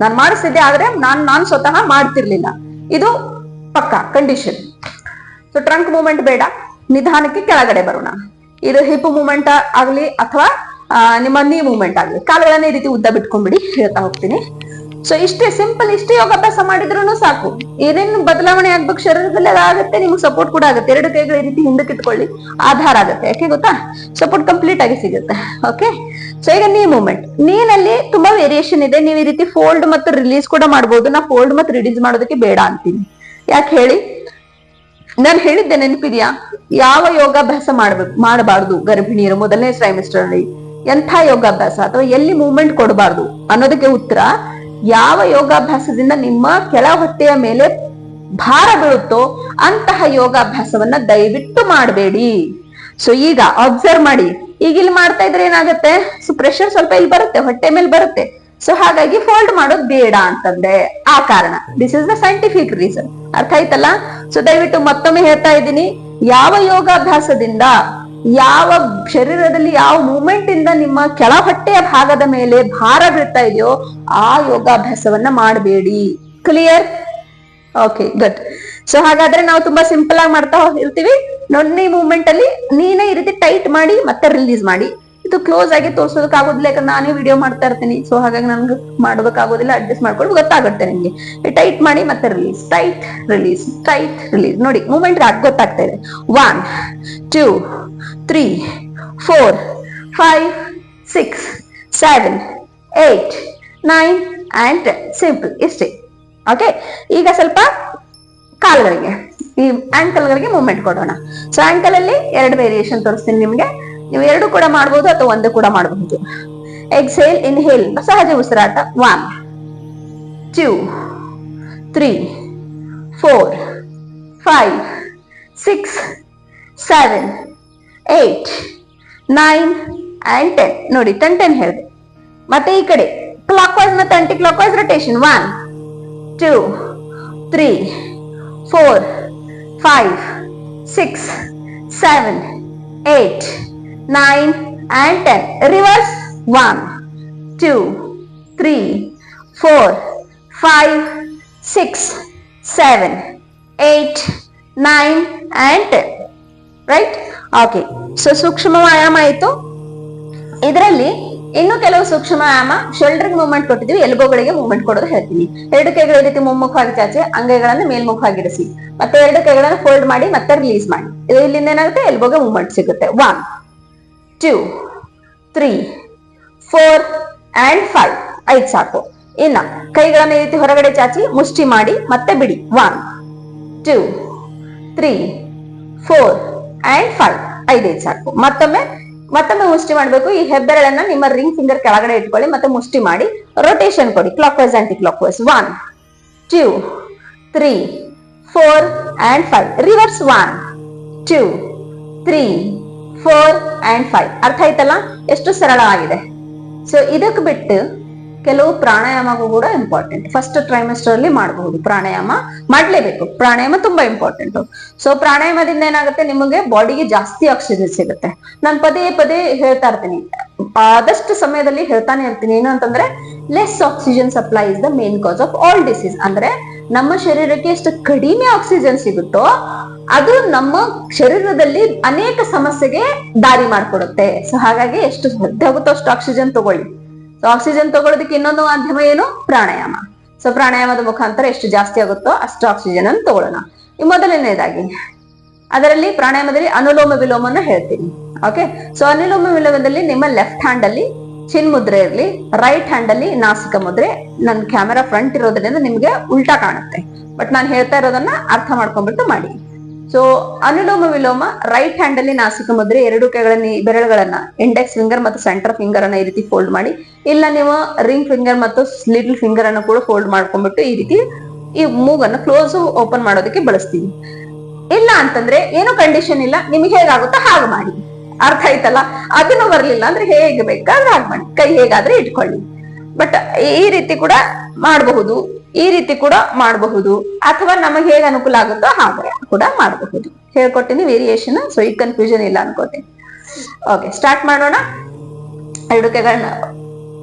ನಾನು ಮಾಡಿಸ್ತಿದ್ದೆ ಆದ್ರೆ ನಾನ್ ನಾನ್ ಸ್ವತಃ ಮಾಡ್ತಿರ್ಲಿಲ್ಲ. ಇದು ಪಕ್ಕ ಕಂಡೀಷನ್ ಸೊ ಟ್ರಂಕ್ ಮೂವ್ಮೆಂಟ್ ಬೇಡ. ನಿಧಾನಕ್ಕೆ ಕೆಳಗಡೆ ಬರೋಣ. ಇದು ಹಿಪ್ ಮೂವ್ಮೆಂಟ್ ಆಗಲಿ ಅಥವಾ ನಿಮ್ಮ ನೀ ಮೂವ್ಮೆಂಟ್ ಆಗಲಿ. ಕಾಲುಗಳನ್ನ ಈ ರೀತಿ ಉದ್ದ ಬಿಟ್ಕೊಂಡ್ಬಿಡಿ, ಹೇಳ್ತಾ ಹೋಗ್ತೀನಿ. ಸೊ ಇಷ್ಟೇ ಸಿಂಪಲ್ ಇಷ್ಟೇ ಯೋಗಾಭ್ಯಾಸ ಮಾಡಿದ್ರು ಸಾಕು. ಏನೇನು ಬದಲಾವಣೆ ಆಗ್ಬೇಕು, ಶರೀರದಲ್ಲಿ ಅದಾಗುತ್ತೆ ನಿಮ್ಗೆ ಸಪೋರ್ಟ್ ಕೂಡ ಆಗುತ್ತೆ. ಎರಡು ಕೈಗಳು ಈ ರೀತಿ ಹಿಂದಕ್ಕೆ ಇಟ್ಕೊಳ್ಳಿ, ಆಧಾರ ಆಗುತ್ತೆ. ಯಾಕೆ ಗೊತ್ತಾ? ಸಪೋರ್ಟ್ ಕಂಪ್ಲೀಟ್ ಆಗಿ ಸಿಗುತ್ತೆ. ಓಕೆ ಸೊ ಈಗ ನೀ ಮೂವ್ಮೆಂಟ್ ನೀನಲ್ಲಿ ತುಂಬಾ ವೇರಿಯೇಷನ್ ಇದೆ. ನೀವು ಈ ರೀತಿ ಫೋಲ್ಡ್ ಮತ್ತು ರಿಲೀಸ್ ಕೂಡ ಮಾಡ್ಬೋದು. ನಾ ಫೋಲ್ಡ್ ಮತ್ತು ರಿಲೀಸ್ ಮಾಡೋದಕ್ಕೆ ಬೇಡ ಅಂತೀನಿ. ಯಾಕೆ ಹೇಳಿ? ನಾನು ಹೇಳಿದ್ದೆ ನೆನಪಿದ್ಯಾ? ಯಾವ ಯೋಗಾಭ್ಯಾಸ ಮಾಡ್ಬೇಕು ಮಾಡಬಾರ್ದು ಗರ್ಭಿಣಿಯರು ಮೊದಲನೇ ಟ್ರೈಮಿಸ್ಟರ್ ಅಲ್ಲಿ? ಎಂಥ ಯೋಗಾಭ್ಯಾಸ? ಅಥವಾ ಎಲ್ಲಿ ಮೂವ್ಮೆಂಟ್ ಕೊಡಬಾರ್ದು ಅನ್ನೋದಕ್ಕೆ ಉತ್ತರ ಯಾವ ಯೋಗಾಭ್ಯಾಸದಿಂದ ನಿಮ್ಮ ಕೆಳ ಹೊಟ್ಟೆಯ ಮೇಲೆ ಭಾರ ಬೀಳುತ್ತೋ ಅಂತಹ ಯೋಗಾಭ್ಯಾಸವನ್ನ ದಯವಿಟ್ಟು ಮಾಡಬೇಡಿ. ಸೊ ಈಗ ಅಬ್ಸರ್ವ್ ಮಾಡಿ. ಈಗ ಇಲ್ಲಿ ಮಾಡ್ತಾ ಇದ್ರೆ ಏನಾಗುತ್ತೆ? ಸೊ ಪ್ರೆಷರ್ ಸ್ವಲ್ಪ ಇಲ್ಲಿ ಬರುತ್ತೆ, ಹೊಟ್ಟೆ ಮೇಲೆ ಬರುತ್ತೆ. ಸೊ ಹಾಗಾಗಿ ಫೋಲ್ಡ್ ಮಾಡೋದು ಬೇಡ ಅಂತಂದೆ. ಆ ಕಾರಣ. This is the scientific reason ಅರ್ಥ ಆಯ್ತಲ್ಲ? ಸೊ ದಯವಿಟ್ಟು ಮತ್ತೊಮ್ಮೆ ಹೇಳ್ತಾ ಇದ್ದೀನಿ. ಯಾವ ಯೋಗಾಭ್ಯಾಸದಿಂದ ಯಾವ ಶರೀರದಲ್ಲಿ ಯಾವ ಮೂಮೆಂಟ್ ಇಂದ ನಿಮ್ಮ ಕೆಳ ಹೊಟ್ಟೆಯ ಭಾಗದ ಮೇಲೆ ಭಾರ ಬೀಳ್ತಾ ಇದೆಯೋ ಆ ಯೋಗಾಭ್ಯಾಸವನ್ನ ಮಾಡಬೇಡಿ. ಕ್ಲಿಯರ್ ಓಕೆ ಗುಡ್ ಸೊ ಹಾಗಾದ್ರೆ ನಾವು ತುಂಬಾ ಸಿಂಪಲ್ ಆಗಿ ಮಾಡ್ತಾ ಇರ್ತೀವಿ. ನೊನ್ನೆ ಮೂಮೆಂಟ್ ಅಲ್ಲಿ ನೀನೇ ಈ ರೀತಿ ಟೈಟ್ ಮಾಡಿ ಮತ್ತೆ ರಿಲೀಸ್ ಮಾಡಿ. ಇದು ಕ್ಲೋಸ್ ಆಗಿ ತೋರ್ಸೋದಕ್ ಆಗೋದಿಲ್ಲ, ಯಾಕಂದ್ರೆ ನಾನೇ ವಿಡಿಯೋ ಮಾಡ್ತಾ ಇರ್ತೀನಿ. ಸೊ ಹಾಗಾಗಿ ನನ್ಗೆ ಮಾಡೋದಕ್ಕಾಗೋದಿಲ್ಲ ಅಡ್ಜಸ್ಟ್ ಮಾಡ್ಕೊಂಡು ಗೊತ್ತಾಗುತ್ತೆ ನಿಮ್ಗೆ. ಟೈಟ್ ಮಾಡಿ ಮತ್ತೆ release tight release tight release ನೋಡಿ ಮೂಮೆಂಟ್ ಗೊತ್ತಾಗ್ತಾ ಇದೆ. One two three four five six seven eight nine and ten simple ಇಷ್ಟೇ ಓಕೆ ಈಗ ಸ್ವಲ್ಪ ಕಾಲುಗಳಿಗೆ, ಈ ಆಂಕಲ್ಗಳಿಗೆ ಮೂವ್ಮೆಂಟ್ ಕೊಡೋಣ. ಸೊ ಆಂಕಲ್ ಅಲ್ಲಿ ಎರಡು ವೇರಿಯೇಷನ್ ತೋರಿಸ್ತೀನಿ ನಿಮಗೆ. ನೀವು ಎರಡು ಕೂಡ ಮಾಡಬಹುದು ಅಥವಾ ಒಂದು ಕೂಡ ಮಾಡಬಹುದು. ಎಕ್ಸೇಲ್ ಇನ್ಹೇಲ್ ಸಹಜ ಉಸಿರಾಟ. One two three four five six seven eight nine and ten ನೋಡಿ ಟೆನ್ ಟೆನ್ ಹೇಳಿದೆ. ಮತ್ತೆ ಈ ಕಡೆ ಕ್ಲಾಕ್ ವೈಸ್ ಮತ್ತೆ anticlockwise rotation one two three four five six seven eight nine and ten reverse one two three four five six seven eight nine and ten right okay so ಸೂಕ್ಷ್ಮ ವ್ಯಾಯಾಮ ಆಯ್ತು. ಇದರಲ್ಲಿ ಇನ್ನು ಕೆಲವು ಸೂಕ್ಷ್ಮ ವ್ಯಾಯಾಮ ಶೋಲ್ಡರ್ ಮೂವ್ಮೆಂಟ್ ಕೊಟ್ಟಿದ್ವಿ ಎಲ್ಬೋಗಳಿಗೆ ಮೂವ್ಮೆಂಟ್ ಕೊಡೋದು ಹೇಳ್ತೀನಿ. ಎರಡು ಕೈಗಳ ರೀತಿ ಮುಮ್ಮುಖವಾಗಿ ಚಾಚಿ, ಅಂಗೈಗಳನ್ನು ಮೇಲ್ಮುಖವಾಗಿರಿಸಿ. ಮತ್ತೆ ಎರಡು ಕೈಗಳನ್ನು ಫೋಲ್ಡ್ ಮಾಡಿ, ಮತ್ತೆ ರಿಲೀಸ್ ಮಾಡಿ. ಇಲ್ಲಿಂದ ಏನಾಗುತ್ತೆ? ಎಲ್ಬೋಗೆ ಮೂವ್ಮೆಂಟ್ ಸಿಗುತ್ತೆ. One two three four and five ಐದು ಸಾಕು. ಇನ್ನ ಕೈಗಳನ್ನು ಈ ರೀತಿ ಹೊರಗಡೆ ಚಾಚಿ, ಮುಷ್ಟಿ ಮಾಡಿ, ಮತ್ತೆ ಬಿಡಿ. One two three four and five ಐದೈದು ಸಾಕು ಮತ್ತೊಮ್ಮೆ ಮತ್ತೊಮ್ಮೆ ಮುಷ್ಟಿ ಮಾಡಬೇಕು. ಈ ಹೆಬ್ಬೆರಳನ್ನ ನಿಮ್ಮ ರಿಂಗ್ ಫಿಂಗರ್ ಕೆಳಗಡೆ ಇಟ್ಕೊಳ್ಳಿ, ಮತ್ತೆ ಮುಷ್ಟಿ ಮಾಡಿ ರೊಟೇಷನ್ ಕೊಡಿ. Clockwise anticlockwise one two three four and five reverse one two three four and five ಅರ್ಥ ಆಯ್ತಲ್ಲ? ಎಷ್ಟು ಸರಳವಾಗಿದೆ ಸೊ ಇದಕ್ಕೆ ಬಿಟ್ಟು ಕೆಲವು ಪ್ರಾಣಾಯಾಮಗೂ ಕೂಡ ಇಂಪಾರ್ಟೆಂಟ್ ಫಸ್ಟ್ ಟ್ರೈಮೆಸ್ಟರ್ ಅಲ್ಲಿ ಮಾಡಬಹುದು, ಪ್ರಾಣಾಯಾಮ ಮಾಡ್ಲೇಬೇಕು. ಪ್ರಾಣಾಯಾಮ ತುಂಬಾ ಇಂಪಾರ್ಟೆಂಟ್ ಸೊ ಪ್ರಾಣಾಯಾಮದಿಂದ ಏನಾಗುತ್ತೆ? ನಿಮಗೆ ಬಾಡಿಗೆ ಜಾಸ್ತಿ ಆಕ್ಸಿಜನ್ ಸಿಗುತ್ತೆ. ನಾನು ಪದೇ ಪದೇ ಹೇಳ್ತಾ ಇರ್ತೀನಿ. ಆದಷ್ಟು ಸಮಯದಲ್ಲಿ ಹೇಳ್ತಾನೆ ಇರ್ತೀನಿ. ಏನು ಅಂತಂದ್ರೆ less oxygen supply is the main cause of all disease ಅಂದ್ರೆ, ನಮ್ಮ ಶರೀರಕ್ಕೆ ಎಷ್ಟು ಕಡಿಮೆ ಆಕ್ಸಿಜನ್ ಸಿಗುತ್ತೋ, ಅದು ನಮ್ಮ ಶರೀರದಲ್ಲಿ ಅನೇಕ ಸಮಸ್ಯೆಗೆ ದಾರಿ ಮಾಡ್ಕೊಡುತ್ತೆ. ಸೊ ಹಾಗಾಗಿ ಎಷ್ಟು ಸಾಧ್ಯ ಆಗುತ್ತೋ ಅಷ್ಟು ಆಕ್ಸಿಜನ್ ತಗೊಳ್ಳಿ. ಆಕ್ಸಿಜನ್ ತಗೊಳ್ಳೋದಕ್ಕೆ ಇನ್ನೊಂದು ಮಾಧ್ಯಮ ಏನು? ಪ್ರಾಣಾಯಾಮ. ಸೊ ಪ್ರಾಣಾಯಾಮದ ಮುಖಾಂತರ ಎಷ್ಟು ಜಾಸ್ತಿ ಆಗುತ್ತೋ ಅಷ್ಟು ಆಕ್ಸಿಜನ್ ಅನ್ನು ತಗೊಳ್ಳೋಣ. ಈ ಮೊದಲನೇದಾಗಿ, ಅದರಲ್ಲಿ ಪ್ರಾಣಾಯಾಮದಲ್ಲಿ ಅನುಲೋಮ ವಿಲೋಮನ ಹೇಳ್ತೀನಿ. ಓಕೆ ಸೊ ಅನುಲೋಮ ವಿಲೋಮದಲ್ಲಿ ನಿಮ್ಮ ಲೆಫ್ಟ್ ಹ್ಯಾಂಡ್ ಅಲ್ಲಿ ಚಿನ್ ಮುದ್ರೆ ಇರಲಿ ರೈಟ್ ಹ್ಯಾಂಡ್ ಅಲ್ಲಿ ನಾಸಿಕ ಮುದ್ರೆ, ನನ್ನ ಕ್ಯಾಮೆರಾ ಫ್ರಂಟ್ ಇರೋದ್ರಿಂದ ನಿಮ್ಗೆ ಉಲ್ಟಾ ಕಾಣುತ್ತೆ. ಬಟ್ ನಾನು ಹೇಳ್ತಾ ಇರೋದನ್ನ ಅರ್ಥ ಮಾಡ್ಕೊಂಡ್ಬಿಟ್ಟು ಮಾಡಿ. ಸೊ ಅನುಲೋಮ ವಿಲೋಮ ರೈಟ್ ಹ್ಯಾಂಡ್ ಅಲ್ಲಿ ನಾಸಿಕ ಮುದ್ರೆ ಎರಡು ಕೈಗಳನ್ನ ಬೆರಳುಗಳನ್ನ ಇಂಡೆಕ್ಸ್ ಫಿಂಗರ್ ಮತ್ತು ಸೆಂಟರ್ ಫಿಂಗರ್ ಅನ್ನ ಈ ರೀತಿ ಫೋಲ್ಡ್ ಮಾಡಿ, ಇಲ್ಲ ನೀವು ರಿಂಗ್ ಫಿಂಗರ್ ಮತ್ತು ಲಿಟಲ್ ಫಿಂಗರ್ ಅನ್ನು ಕೂಡ ಫೋಲ್ಡ್ ಮಾಡ್ಕೊಂಡ್ಬಿಟ್ಟು ಈ ರೀತಿ ಈ ಮೂಗನ್ನು ಕ್ಲೋಸ್ ಓಪನ್ ಮಾಡೋದಕ್ಕೆ ಬಳಸ್ತೀವಿ. ಇಲ್ಲ ಅಂತಂದ್ರೆ ಏನು ಕಂಡೀಷನ್ ಇಲ್ಲ, ನಿಮಗೆ ಹೇಗಾಗುತ್ತೋ ಹಾಗೆ ಮಾಡಿ. ಅರ್ಥ ಆಯ್ತಲ್ಲ? ಅದನ್ನು ಬರಲಿಲ್ಲ ಅಂದ್ರೆ ಹೇಗೆ ಬೇಕಾದ್ರೆ ಹಾಗೆ ಮಾಡಿ. ಕೈ ಹೇಗಾದ್ರೆ ಇಟ್ಕೊಳ್ಳಿ. ಬಟ್ ಈ ರೀತಿ ಕೂಡ ಮಾಡಬಹುದು. ಈ ರೀತಿ ಕೂಡ ಮಾಡಬಹುದು. ಅಥವಾ ನಮಗೆ ಹೇಗೆ ಅನುಕೂಲ ಆಗುತ್ತೋ ಹಾಗೆ ಕೂಡ ಮಾಡಬಹುದು. ಹೇಳ್ಕೊಟ್ಟಿನಿ ವೇರಿಯೇಷನ್ ಸೊ ಈ ಕನ್ಫ್ಯೂಷನ್ ಇಲ್ಲ ಅನ್ಕೋತೀನಿ. ಓಕೆ ಸ್ಟಾರ್ಟ್ ಮಾಡೋಣ. ಎರಡು ಕೈಗಳನ್ನ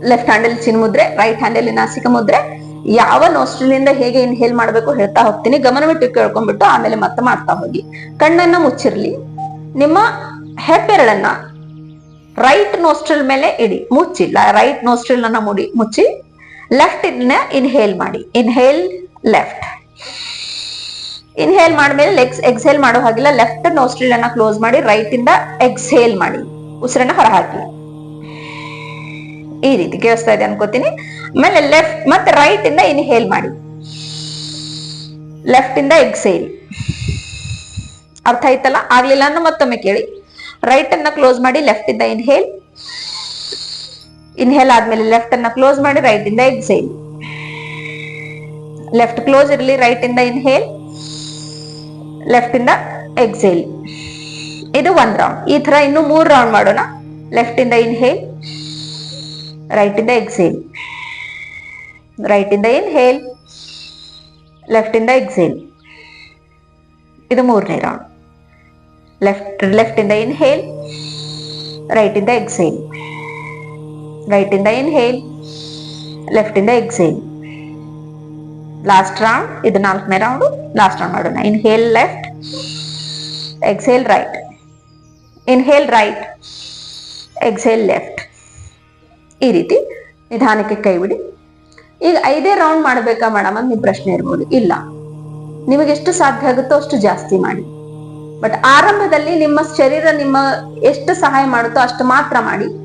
ಲೆಫ್ಟ್ ಹ್ಯಾಂಡ್ ಅಲ್ಲಿ ಚಿನ್ ಮುದ್ರೆ ರೈಟ್ ಹ್ಯಾಂಡ್ ಅಲ್ಲಿ ನಾಸಿಕ ಮುದ್ರೆ, ಯಾವ ನೋಸ್ಟ್ರಿಲಿಂದ ಹೇಗೆ ಇನ್ಹೇಲ್ ಮಾಡಬೇಕು ಹೇಳ್ತಾ ಹೋಗ್ತೀನಿ. ಗಮನವಿಟ್ಟು ಕೇಳ್ಕೊಂಡ್ಬಿಟ್ಟು ಆಮೇಲೆ ಮತ್ತೆ ಮಾಡ್ತಾ ಹೋಗಿ. ಕಣ್ಣನ್ನ ಮುಚ್ಚಿರ್ಲಿ. ನಿಮ್ಮ ಹೆಬ್ಬೆರಳನ್ನ ರೈಟ್ ನೋಸ್ಟ್ರಲ್ ಮೇಲೆ ಇಡಿ. ಮುಚ್ಚಿಲ್ಲ. ರೈಟ್ ನೋಸ್ಟ್ರಲ್ ಅನ್ನ ಮುಡಿ ಮುಚ್ಚಿ ಲೆಫ್ಟ್ ಇನ್ನ ಇನ್ಹೇಲ್ ಮಾಡಿ. ಇನ್ಹೇಲ್ ಲೆಫ್ಟ್ ಇನ್ಹೇಲ್ ಮಾಡಿದ್ಮೇಲೆ ಲೆಕ್ಸ್ ಎಕ್ಸೇಲ್ ಮಾಡೋ ಹಾಗಿಲ್ಲ. ಲೆಫ್ಟ್ ನೋಸ್ಟ್ರಿಲ್ ಅನ್ನ ಕ್ಲೋಸ್ ಮಾಡಿ ರೈಟ್ ಇಂದ ಎಕ್ಸೇಲ್ ಮಾಡಿ. ಉಸಿರನ್ನ ಹೊರಹಾಕಿ ಈ ರೀತಿ ಕೇಳಿಸ್ತಾ ಇದೆ ಅನ್ಕೋತೀನಿ. ಆಮೇಲೆ ಲೆಫ್ಟ್ ಮತ್ತೆ ರೈಟ್ ಇಂದ ಇನ್ಹೇಲ್ ಮಾಡಿ. ಲೆಫ್ಟ್ ಇಂದ ಎಕ್ಸೇಲ್ ಅರ್ಥ ಆಯ್ತಲ್ಲ? ಆಗ್ಲಿಲ್ಲ ಅಂದ್ರೆ ಮತ್ತೊಮ್ಮೆ ಕೇಳಿ. ರೈಟ್ ಅನ್ನ ಕ್ಲೋಸ್ ಮಾಡಿ ಲೆಫ್ಟ್ ಇಂದ ಇನ್ಹೇಲ್ ಇನ್ಹೇಲ್ ಆದ್ಮೇಲೆ ಲೆಫ್ಟ್ ಅನ್ನ ಕ್ಲೋಸ್ ಮಾಡಿ ರೈಟ್ ಇಂದ ಎಕ್ಸೇಲ್ ಲೆಫ್ಟ್ ಕ್ಲೋಸ್ ಇರಲಿ ರೈಟ್ ಇಂದ ಇನ್ಹೇಲ್ ಲೆಫ್ಟ್ ಇಂದ ಎಕ್ಸೇಲ್ ಇದು ಒಂದ್ ರೌಂಡ್ ಈ ತರ ಇನ್ನು ಮೂರ್ ರೌಂಡ್ ಮಾಡೋಣ. ಲೆಫ್ಟ್ ಇಂದ ಇನ್ಹೇಲ್ ರೈಟ್ ಇಂದ ಎಕ್ಸೇಲ್ ರೈಟ್ ಇಂದ ಇನ್ಹೇಲ್ ಲೆಫ್ಟ್ ಇಂದ ಎಕ್ಸೇಲ್ ಇದು ಮೂರನೇ ರೌಂಡ್ ಲೆಫ್ಟ್ ಲೆಫ್ಟ್ ಇಂದ ಇನ್ಹೇಲ್ ರೈಟ್ ಇಂದ ಎಕ್ಸೇಲ್ ರೈಟ್ ಇಂದ ಇನ್ಹೇಲ್ in ಇಂದ ಎಕ್ಸೇಲ್ ಲಾಸ್ಟ್ ರೌಂಡ್ ಇದು ನಾಲ್ಕನೇ ರೌಂಡ್ ಲಾಸ್ಟ್ ರೌಂಡ್ ಮಾಡೋಣ. Inhale left exhale right inhale right exhale left ಈ ರೀತಿ ನಿಧಾನಕ್ಕೆ ಕೈ ಬಿಡಿ. ಈಗ ಐದೇ ರೌಂಡ್ ಮಾಡಬೇಕಾ ಮೇಡಮ್ ಅಂತ ಪ್ರಶ್ನೆ ಇರ್ಬೋದು. ಇಲ್ಲ. ನಿಮಗೆ ಎಷ್ಟು ಸಾಧ್ಯ ಆಗುತ್ತೋ ಅಷ್ಟು ಜಾಸ್ತಿ ಮಾಡಿ. ಬಟ್ ಆರಂಭದಲ್ಲಿ ನಿಮ್ಮ ಶರೀರ ನಿಮ್ಮ ಎಷ್ಟು ಸಹಾಯ ಮಾಡುತ್ತೋ ಅಷ್ಟು ಮಾತ್ರ ಮಾಡಿ.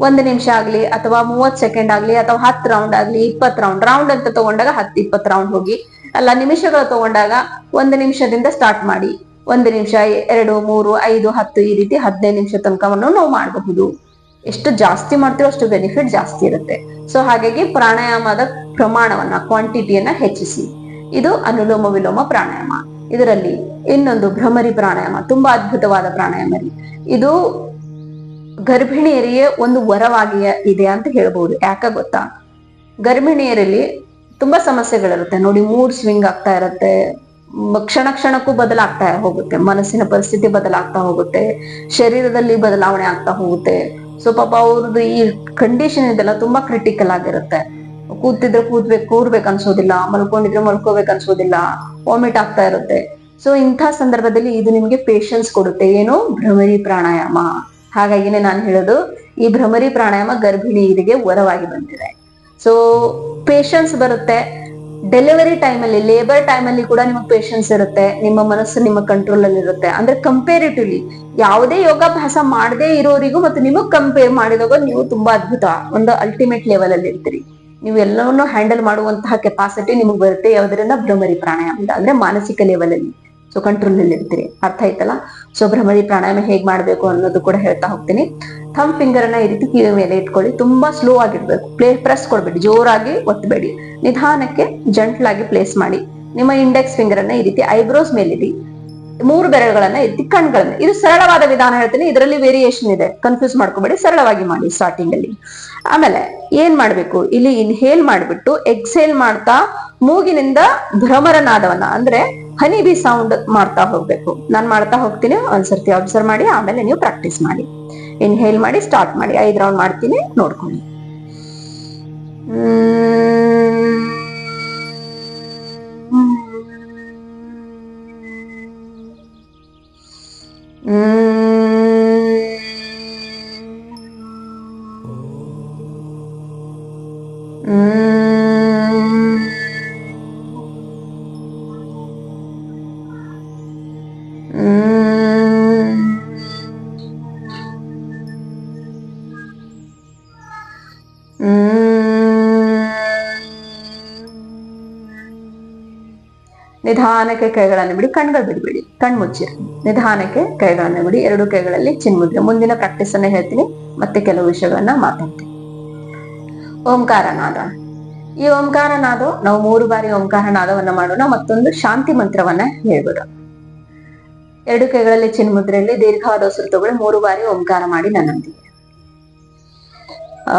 ಒಂದು ನಿಮಿಷ ಆಗ್ಲಿ ಅಥವಾ ಮೂವತ್ ಸೆಕೆಂಡ್ ಆಗ್ಲಿ ಅಥವಾ ಹತ್ತು ರೌಂಡ್ ಆಗ್ಲಿ ಇಪ್ಪತ್ ರೌಂಡ್ ರೌಂಡ್ ಅಂತ ತಗೊಂಡಾಗ ಹತ್ತು ಇಪ್ಪತ್ ರೌಂಡ್ ಹೋಗಿ. ಅಲ್ಲ, ನಿಮಿಷಗಳು ತಗೊಂಡಾಗ ಒಂದು ನಿಮಿಷದಿಂದ ಸ್ಟಾರ್ಟ್ ಮಾಡಿ. ಒಂದು ನಿಮಿಷ, ಎರಡು, ಮೂರು, ಐದು, ಹತ್ತು ಈ ರೀತಿ ಹದಿನೈದು ನಿಮಿಷ ತನಕವನ್ನು ನಾವು ಮಾಡಬಹುದು. ಎಷ್ಟು ಜಾಸ್ತಿ ಮಾಡ್ತೀವೋ ಅಷ್ಟು ಬೆನಿಫಿಟ್ ಜಾಸ್ತಿ ಇರುತ್ತೆ. ಸೊ ಹಾಗಾಗಿ ಪ್ರಾಣಾಯಾಮದ ಪ್ರಮಾಣವನ್ನ ಕ್ವಾಂಟಿಟಿಯನ್ನ ಹೆಚ್ಚಿಸಿ. ಇದು ಅನುಲೋಮ ವಿಲೋಮ ಪ್ರಾಣಾಯಾಮ. ಇದರಲ್ಲಿ ಇನ್ನೊಂದು ಭ್ರಮರಿ ಪ್ರಾಣಾಯಾಮ, ತುಂಬಾ ಅದ್ಭುತವಾದ ಪ್ರಾಣಾಯಾಮ ಇದು ಗರ್ಭಿಣಿಯರಿಗೆ ಒಂದು ವರವಾಗಿ ಇದೆ ಅಂತ ಹೇಳ್ಬಹುದು ಯಾಕ ಗೊತ್ತಾ? ಗರ್ಭಿಣಿಯರಲ್ಲಿ ತುಂಬಾ ಸಮಸ್ಯೆಗಳಿರುತ್ತೆ. ನೋಡಿ, ಮೂಡ್ ಸ್ವಿಂಗ್ ಆಗ್ತಾ ಇರುತ್ತೆ. ಕ್ಷಣ ಕ್ಷಣಕ್ಕೂ ಬದಲಾಗ್ತಾ ಹೋಗುತ್ತೆ. ಮನಸ್ಸಿನ ಪರಿಸ್ಥಿತಿ ಬದಲಾಗ್ತಾ ಹೋಗುತ್ತೆ. ಶರೀರದಲ್ಲಿ ಬದಲಾವಣೆ ಆಗ್ತಾ ಹೋಗುತ್ತೆ. ಸೊ, ಪಾಪ ಅವ್ರದ್ದು ಈ ಕಂಡೀಷನ್ ಇದೆಲ್ಲ ತುಂಬಾ ಕ್ರಿಟಿಕಲ್ ಆಗಿರುತ್ತೆ. ಕೂತಿದ್ರೆ ಕೂತ್ಬೇಕು ಕೂರ್ಬೇಕು ಅನ್ಸೋದಿಲ್ಲ. ಮಲ್ಕೊಂಡಿದ್ರೆ ಮಲ್ಕೋಬೇಕು ಅನ್ಸೋದಿಲ್ಲ. ವಾಮಿಟ್ ಆಗ್ತಾ ಇರುತ್ತೆ. ಸೊ, ಇಂಥ ಸಂದರ್ಭದಲ್ಲಿ ಇದು ನಿಮ್ಗೆ ಪೇಶನ್ಸ್ ಕೊಡುತ್ತೆ. ಏನು? ಭ್ರಮರಿ ಪ್ರಾಣಾಯಾಮ. ಹಾಗಾಗಿನೇ ನಾನು ಹೇಳೋದು, ಈ ಭ್ರಮರಿ ಪ್ರಾಣಾಯಾಮ ಗರ್ಭಿಣಿಯರಿಗೆ ವರವಾಗಿ ಬಂದಿದೆ. ಸೊ ಪೇಶನ್ಸ್ ಬರುತ್ತೆ. ಡೆಲಿವರಿ ಟೈಮಲ್ಲಿ ಲೇಬರ್ ಟೈಮಲ್ಲಿ ಕೂಡ ನಿಮಗೆ ಪೇಶನ್ಸ್ ಇರುತ್ತೆ. ನಿಮ್ಮ ಮನಸ್ಸು ನಿಮ್ಮ ಕಂಟ್ರೋಲ್ ಅಲ್ಲಿ ಇರುತ್ತೆ. ಅಂದ್ರೆ ಕಂಪೇರಿಟಿವ್ಲಿ ಯಾವುದೇ ಯೋಗಾಭ್ಯಾಸ ಮಾಡದೇ ಇರೋರಿಗೂ ಮತ್ತು ನಿಮಗ್ ಕಂಪೇರ್ ಮಾಡಿದಾಗ ನೀವು ತುಂಬಾ ಅದ್ಭುತ, ಒಂದು ಅಲ್ಟಿಮೇಟ್ ಲೆವೆಲ್ ಅಲ್ಲಿ ಇರ್ತೀರಿ. ನೀವು ಎಲ್ಲವನ್ನೂ ಹ್ಯಾಂಡಲ್ ಮಾಡುವಂತಹ ಕೆಪಾಸಿಟಿ ನಿಮಗೆ ಬರುತ್ತೆ ಯಾವುದರಿಂದ? ಭ್ರಮರಿ ಪ್ರಾಣಾಯಾಮ ಅಂದ್ರೆ ಮಾನಸಿಕ ಲೆವೆಲ್ ಅಲ್ಲಿ. ಸೊ ಕಂಟ್ರೋಲ್ನಲ್ಲಿ ಇರ್ತೀರಿ. ಅರ್ಥ ಆಯ್ತಲ್ಲ? ಸೊ ಭ್ರಮರಿ ಪ್ರಾಣಾಯಾಮ ಹೇಗ್ ಮಾಡ್ಬೇಕು ಅನ್ನೋದು ಕೂಡ ಹೇಳ್ತಾ ಹೋಗ್ತೀನಿ. ಥಮ್ ಫಿಂಗರ್ ಅನ್ನ ಈ ರೀತಿ ಕಿವಿ ಮೇಲೆ ಇಟ್ಕೊಳ್ಳಿ. ತುಂಬಾ ಸ್ಲೋ ಆಗಿರ್ಬೇಕು. ಪ್ಲೇ ಪ್ರೆಸ್ ಕೊಡ್ಬೇಡಿ. ಜೋರಾಗಿ ಒತ್ತಬೇಡಿ ನಿಧಾನಕ್ಕೆ ಜಂಟ್ಲಾಗಿ ಪ್ಲೇಸ್ ಮಾಡಿ. ನಿಮ್ಮ ಇಂಡೆಕ್ಸ್ ಫಿಂಗರ್ ಅನ್ನ ಈ ರೀತಿ ಐಬ್ರೋಸ್ ಮೇಲಿಡಿ. ಮೂರು ಬೆರಳುಗಳನ್ನ ಎತ್ತಿ ಕಣ್ಗಳನ್ನ ಇದು ಸರಳವಾದ ವಿಧಾನ ಹೇಳ್ತೀನಿ. ಇದರಲ್ಲಿ ವೇರಿಯೇಷನ್ ಇದೆ. ಕನ್ಫ್ಯೂಸ್ ಮಾಡ್ಕೋಬೇಡಿ. ಸರಳವಾಗಿ ಮಾಡಿ ಸ್ಟಾರ್ಟಿಂಗ್ ಅಲ್ಲಿ. ಆಮೇಲೆ ಏನ್ ಮಾಡ್ಬೇಕು? ಇಲ್ಲಿ ಇನ್ಹೇಲ್ ಮಾಡ್ಬಿಟ್ಟು ಎಕ್ಸೇಲ್ ಮಾಡ್ತಾ ಮೂಗಿನಿಂದ ಭ್ರಮರನಾದವನ್ನ ಅಂದ್ರೆ ಹನಿ ಬಿ ಸೌಂಡ್ ಮಾಡ್ತಾ ಹೋಗ್ಬೇಕು. ನಾನ್ ಮಾಡ್ತಾ ಹೋಗ್ತೀನಿ. ಒಂದ್ಸರ್ತಿ ಅಬ್ಸರ್ವ್ ಮಾಡಿ, ಆಮೇಲೆ ನೀವು ಪ್ರಾಕ್ಟೀಸ್ ಮಾಡಿ. ಇನ್ಹೇಲ್ ಮಾಡಿ ಸ್ಟಾರ್ಟ್ ಮಾಡಿ. ಐದ್ ರೌಂಡ್ ಮಾಡ್ತೀನಿ. ನೋಡ್ಕೊಳ್ಳಿ. Mm. ನಿಧಾನಕ್ಕೆ ಕೈಗಳನ್ನು ಬಿಡಿ, ಕಣ್ಗಳು ಬಿಡಬೇಡಿ ಕಣ್ ಮುಚ್ಚಿರಿ ನಿಧಾನಕ್ಕೆ ಕೈಗಳನ್ನು ಬಿಡಿ. ಎರಡು ಕೈಗಳಲ್ಲಿ ಚಿನ್ಮುದ್ರೆ. ಮುಂದಿನ ಪ್ರಾಕ್ಟೀಸ್ ಅನ್ನ ಹೇಳ್ತೀನಿ. ಮತ್ತೆ ಕೆಲವು ವಿಷಯಗಳನ್ನ ಮಾತಾಡ್ತೀನಿ. ಓಂಕಾರ ನಾದ ಈ ಓಂಕಾರ ನಾದ ನಾವು ಮೂರು ಬಾರಿ ಓಂಕಾರ ನಾದವನ್ನ ಮಾಡೋಣ, ಮತ್ತೊಂದು ಶಾಂತಿ ಮಂತ್ರವನ್ನ ಹೇಳ್ಬೋದು. ಎರಡು ಕೈಗಳಲ್ಲಿ ಚಿನ್ಮುದ್ರೆಯಲ್ಲಿ ದೀರ್ಘವಾದ ಉಸಿರು ತಗೊಳ್ಳಿ, ಮೂರು ಬಾರಿ ಓಂಕಾರ ಮಾಡಿ ನನ್ನೊಂದಿಗೆ. ಆ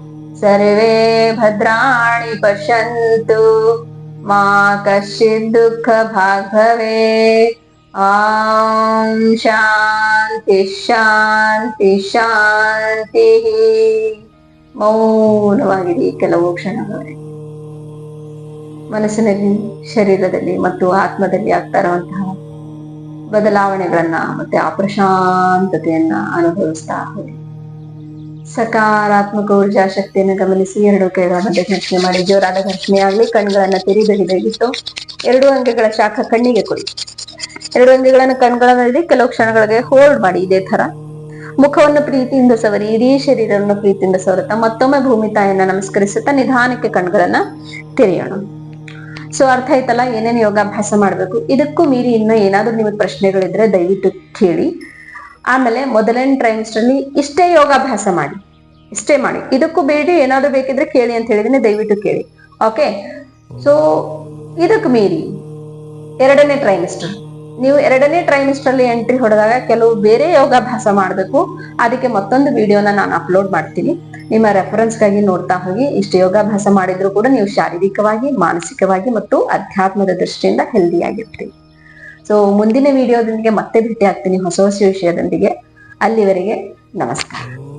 ಸರ್ವೇ ಭದ್ರಾಣಿ पश्यन्तु कश्चित् ದುಃಖ ಭವೆ ಆಂ ಶಾಂತಿ ಶಾಂತಿ ಶಾಂತಿ. ಮೌನವಾಗಿದೆ ಕೆಲವು ಕ್ಷಣಗಳೇ. ಮನಸ್ಸಿನಲ್ಲಿ, ಶರೀರದಲ್ಲಿ ಮತ್ತು ಆತ್ಮದಲ್ಲಿ ಆಗ್ತಾ ಇರುವಂತಹ ಬದಲಾವಣೆಗಳನ್ನ ಮತ್ತೆ ಅಪ್ರಶಾಂತತೆಯನ್ನ ಪ್ರಶಾಂತತೆಯನ್ನ ಅನುಭವಿಸ್ತಾ ಹೋಗಿ. ಸಕಾರಾತ್ಮಕ ಊರ್ಜಾ ಶಕ್ತಿಯನ್ನು ಗಮನಿಸಿ ಎರಡು ಕೈಗಳ ಮಧ್ಯೆ ಘರ್ಷಣೆ ಮಾಡಿ. ಜೋರಾದ ಘರ್ಷಣೆ ಆಗಲಿ ಕಣ್ಗಳನ್ನ ತೆರಿ ದಯವಿಟ್ಟು ಎರಡು ಅಂಗಗಳ ಶಾಖ ಕಣ್ಣಿಗೆ ಕೊಡಿ. ಎರಡು ಅಂಗಗಳನ್ನು ಮೇಲೆ ಕೆಲವು ಕ್ಷಣಗಳಿಗೆ ಹೋಲ್ಡ್ ಮಾಡಿ, ಇದೇ ತರ ಮುಖವನ್ನು ಪ್ರೀತಿಯಿಂದ ಸವರಿ, ಇಡೀ ಶರೀರವನ್ನು ಪ್ರೀತಿಯಿಂದ ಸವರುತ್ತಾ ಮತ್ತೊಮ್ಮೆ ಭೂಮಿ ತಾಯಿಯನ್ನ ನಮಸ್ಕರಿಸುತ್ತಾ ನಿಧಾನಕ್ಕೆ ಕಣ್ಗಳನ್ನ ತೆರೆಯೋಣ. ಸೊ ಅರ್ಥ ಆಯ್ತಲ್ಲ? ಏನೇನು ಯೋಗಾಭ್ಯಾಸ ಮಾಡ್ಬೇಕು? ಇದಕ್ಕೂ ಮೀರಿ ಇನ್ನೂ ಏನಾದ್ರೂ ನಿಮಗೆ ಪ್ರಶ್ನೆಗಳಿದ್ರೆ ದಯವಿಟ್ಟು ಕೇಳಿ. ಆಮೇಲೆ ಮೊದಲನೇ ಟ್ರೈಮಿಸ್ಟರ್ ಅಲ್ಲಿ ಇಷ್ಟೇ ಯೋಗಾಭ್ಯಾಸ ಮಾಡಿ. ಇಷ್ಟೇ ಮಾಡಿ. ಇದಕ್ಕೂ ಬೇಡಿ, ಏನಾದ್ರೂ ಬೇಕಿದ್ರೆ ಕೇಳಿ ಅಂತ ಹೇಳಿದೀನಿ, ದಯವಿಟ್ಟು ಕೇಳಿ. ಓಕೆ ಸೊ ಇದಕ್ಕೆ ಮೀರಿ ಎರಡನೇ ಟ್ರೈಮಿಸ್ಟರ್ ನೀವು ಎರಡನೇ ಟ್ರೈಮಿಸ್ಟರ್ ಅಲ್ಲಿ ಎಂಟ್ರಿ ಹೊಡೆದಾಗ ಕೆಲವು ಬೇರೆ ಯೋಗಾಭ್ಯಾಸ ಮಾಡಬೇಕು. ಅದಕ್ಕೆ ಮತ್ತೊಂದು ವಿಡಿಯೋನ ನಾನು ಅಪ್ಲೋಡ್ ಮಾಡ್ತೀನಿ. ನಿಮ್ಮ ರೆಫರೆನ್ಸ್ಗಾಗಿ ನೋಡ್ತಾ ಹೋಗಿ, ಇಷ್ಟು ಯೋಗಾಭ್ಯಾಸ ಮಾಡಿದ್ರು ಕೂಡ ನೀವು ಶಾರೀರಿಕವಾಗಿ, ಮಾನಸಿಕವಾಗಿ ಮತ್ತು ಅಧ್ಯಾತ್ಮದ ದೃಷ್ಟಿಯಿಂದ ಹೆಲ್ದಿ ಆಗಿರ್ತೀರಿ. ಸೊ ಮುಂದಿನ ವಿಡಿಯೋದೊಂದಿಗೆ ಮತ್ತೆ ಭೇಟಿ ಆಗ್ತೀನಿ ಹೊಸ ಹೊಸ ವಿಷಯದೊಂದಿಗೆ. ಅಲ್ಲಿವರೆಗೆ ನಮಸ್ಕಾರ.